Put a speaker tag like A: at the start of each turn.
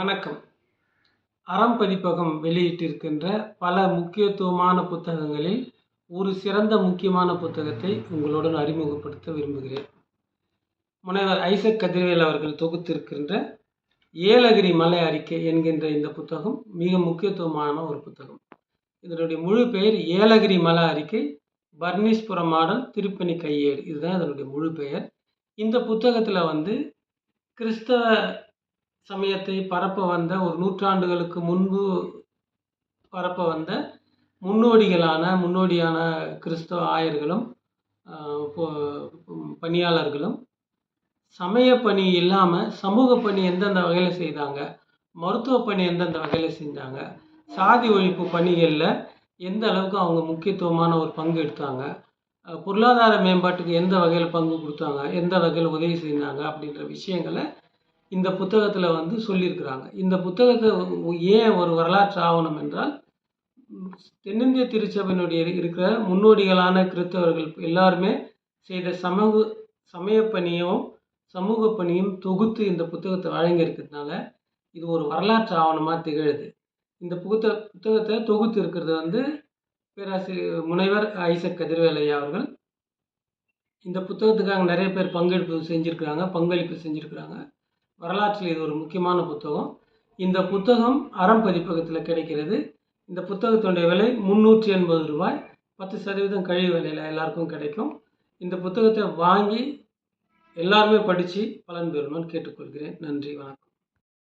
A: வணக்கம். அறம் பதிப்பகம் வெளியிட்டிருக்கின்ற பல முக்கியத்துவமான புத்தகங்களில் ஒரு சிறந்த முக்கியமான புத்தகத்தை உங்களுடன் அறிமுகப்படுத்த விரும்புகிறேன். முனைவர் ஐசக் கதிர்வேல் அவர்கள் தொகுத்திருக்கின்ற ஏலகிரி மலை அறிக்கை என்கின்ற இந்த புத்தகம் மிக முக்கியத்துவமான ஒரு புத்தகம். இதனுடைய முழு பெயர் ஏலகிரி மலை அறிக்கை பர்னீஸ்புரம் மாடல் திருப்பணி கையேடு. இதுதான் இதனுடைய முழு பெயர். இந்த புத்தகத்தில் வந்து கிறிஸ்தவ சமயத்தை பரப்ப வந்த ஒரு நூற்றாண்டுகளுக்கு முன்பு பரப்ப வந்த முன்னோடிகளான முன்னோடியான கிறிஸ்தவ ஆயர்களும் பணியாளர்களும் சமய பணி இல்லாமல் சமூக பணி எந்தெந்த வகையில் செய்தாங்க? மருத்துவ பணி எந்தெந்த வகையில் செஞ்சாங்க? சாதி ஒழிப்பு பணிகளில் எந்த அளவுக்கு அவங்க முக்கியத்துவமான ஒரு பங்கு எடுத்தாங்க? பொருளாதார மேம்பாட்டுக்கு எந்த வகையில் பங்கு கொடுத்தாங்க? எந்த வகையில் உதவி செய்தாங்க? அப்படின்ற விஷயங்களை இந்த புத்தகத்தில் வந்து சொல்லியிருக்கிறாங்க. இந்த புத்தகத்தை ஏன் ஒரு வரலாற்று ஆவணம் என்றால் தென்னிந்திய திருச்சபையினுடைய இருக்கிற முன்னோடிகளான கிறிஸ்தவர்கள் எல்லாருமே செய்த சமூக சமய பணியும் சமூக பணியும் தொகுத்து இந்த புத்தகத்தை வழங்கியிருக்கிறதுனால இது ஒரு வரலாற்று ஆவணமாக திகழுது. இந்த புத்த புத்தகத்தை தொகுத்து இருக்கிறது வந்து பேராசிரியர் முனைவர் ஐசக் கதிர்வேலையா அவர்கள். இந்த புத்தகத்துக்காக நிறைய பேர் பங்கெடுப்பு செஞ்சுருக்கிறாங்க பங்களிப்பு செஞ்சுருக்கிறாங்க. வரலாற்றில் இது ஒரு முக்கியமான புத்தகம். இந்த புத்தகம் அறம் பதிப்பகத்தில் கிடைக்கிறது. இந்த புத்தகத்தினுடைய விலை முந்நூற்றி எண்பது ரூபாய். பத்து சதவீதம் கழிவு விலையில் எல்லாருக்கும் கிடைக்கும். இந்த புத்தகத்தை வாங்கி எல்லாருமே படித்து பலன் பெறணும்னு கேட்டுக்கொள்கிறேன். நன்றி வணக்கம்.